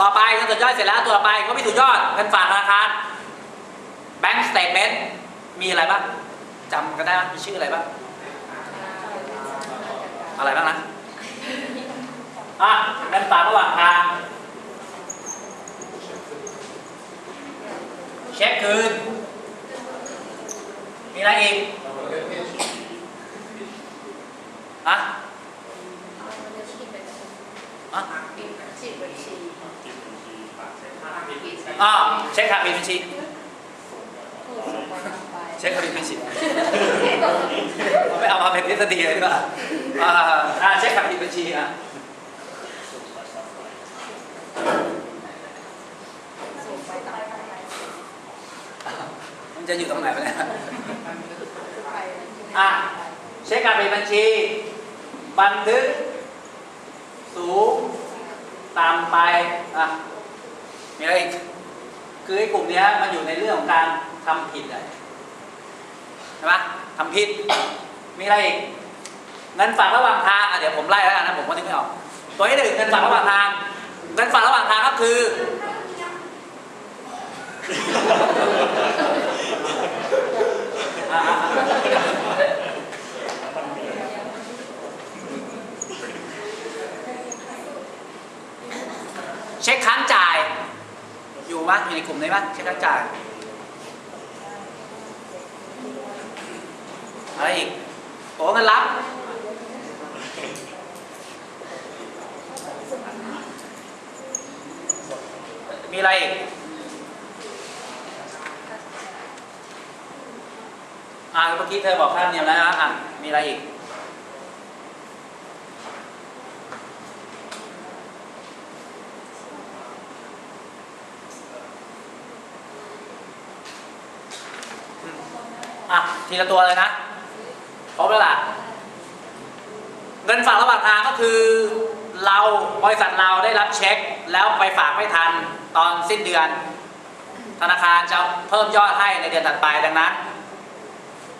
ต่อไปเงินสดยอยเสร็จแล้วตัวต่อไปก็ม่ถูกยอดเงินฝากธนาคาร Bank Statement มีอะไรบ้างจำกันได้ไหมมีชื่ออะไรบ้างอะไรบ้างนะอะเงินฝากระหว่างทางเช็คคืนมีอะไรอีกอะ อะอ่าเช็คค่ะมีบัญชีเช็คค่ะมีบัญชีเอาไปเอามาเป็นทฤษฎีเลยดีกว่าอ่าอ่าเช็คค่ะมีบัญชีอะมันจะอยู่ตรงไหนวะเนี่ยอะเช็คการเป็นบัญชี บันทึก สูงต่ำไปอะมีอะไรอีกคือไอ้กลุ่มนี้มันอยู่ในเรื่องของการทำผิดอะใช่ไหมทำผิด มีอะไรอีกเงินฝากระหว่างทางอะเดี๋ยวผมไล่แล้วกันนะผมก็นึกไม่ออกตัวที่หนึ่งเงินฝากระหว่างทางเงินฝากระหว่างทางก็คือะเช็คค้าย อยู่ปะอยู่ในกลุ่มนี้ปะเช็คค้าจ่ายอะไรอีกโอ้เงินรับมีอะไรอีกอ่าเมื่อกี้เธอบอกค่าธรรมเนียมแล้วนะอะมีอะไรอีก อะ ทีละตัวเลยนะครบแล้วล่ะเงินฝากระหว่างทางก็คือเราบริษัทเราได้รับเช็ค แล้วไปฝากไม่ทันตอนสิ้นเดือน ธนาคารจะเพิ่มยอดให้ในเดือนถัดไปดังนั้น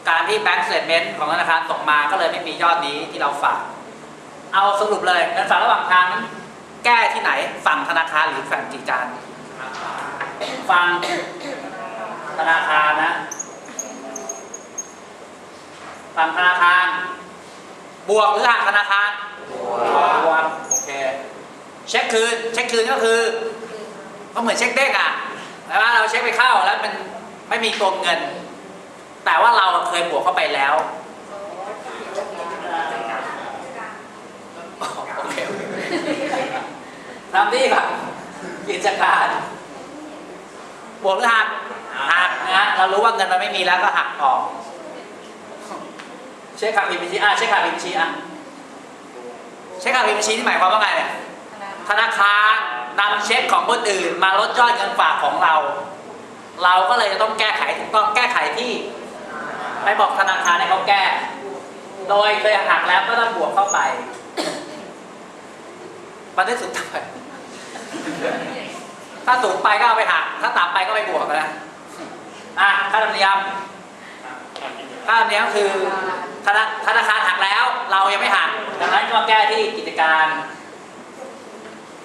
การที่ bank statement ของธนาคารส่งมาก็เลยไม่มียอดนี้ที่เราฝาก เอาสรุปเลยเงินฝากระหว่างทางนั้นแก้ที่ไหนฝั่งธนาคารหรือฝั่งกิจารฝั่งธนาคารนะฝั่งธนาคาร บวกหรือหักธนาคารบวกโอเค เช็คคืน เช็คคืนก็คือก็เหมือนเช็คเด้งอะแต่ว่าเราเช็คไปเข้าแล้วมันไม่มีตัวเงิน แต่ว่าเราเคยบวกเข้าไปแล้วโอเคทำที่แบบกิจการบวกหรือหักหักนะเรารู้ว่าเงินมันไม่มีแล้วก็หักออก เช็คขาดผิดบัญชีอะเช็คขาดผิดบัญชีอะเช็คขาดผิดบัญชีที่หมายความว่าไงเนี่ยธนาคารนำเช็คของคนอื่น มาลดยอดเงินฝากของเรา เราก็เลยจะต้องแก้ไขถูกต้องแก้ไขที่ไปบอกธนาคารให้เขาแก้ โดยเคยหักแล้วก็ต้องบวกเข้าไปมันได้สุดท้ายถ้าสูงไปก็เอาไปหัก ถ้าต่ำไปก็ไปบวกนะอะค่าธรรมเนียม ค่าธรรมเนียคือธนาธนาคารหักแล้ว เรายังไม่หักดังนั้นก็มาแก้ที่กิจการ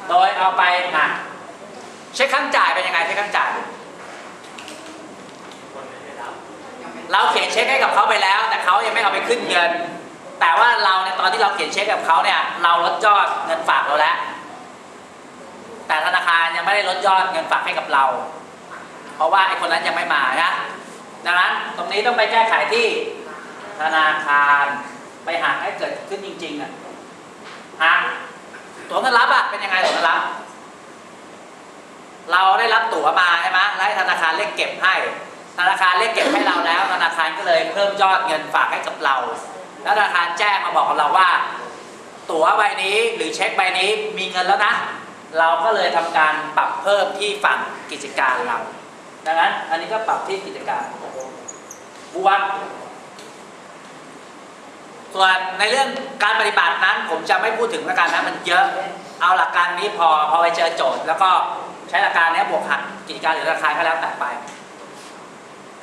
โดยเอาไปหักเช็คขั้นจ่ายเป็นยังไงเช็คขั้นจ่าย เราเขียนเช็คให้กับเขาไปแล้ว แต่เขายังไม่เอาไปขึ้นเงิน แต่ว่าเราในตอนที่เราเขียนเช็คกับเขาเนี่ย เราลดยอดเงินฝากเราแล้ว แต่ธนาคารยังไม่ได้ลดยอดเงินฝากให้กับเรา เพราะว่าไอ้คนนั้นยังไม่มานะ ตัวนี้ต้องไปแก้ไขที่ธนาคารไปหักให้เกิดขึ้นจริง ๆอะหักตั๋วเงินรับอะเป็นยังไงตั๋วเงินรับ เราได้รับตั๋วมาใช่ไหมแล้วธนาคารเลขเก็บให้ ธนาคารเลขเก็บให้เราแล้ว ธนาคารก็เลยเพิ่มยอดเงินฝากให้กับเรา แล้วธนาคารแจ้งมาบอกกับเราว่า ตั๋วใบนี้หรือเช็คใบนี้มีเงินแล้วนะ เราก็เลยทำการปรับเพิ่มที่ฝั่งกิจการเรา ดังนั้นอันนี้ก็ปรับที่กิจการ บวกส่วนในเรื่องการปฏิบัตินั้น ผมจะไม่พูดถึงหลักการนั้นมันเยอะ เอาหลักการนี้พอพอไปเจอโจทย์ แล้วก็ใช้หลักการนี้บวกหักกิจการหรือราคาก็แล้วแต่ไป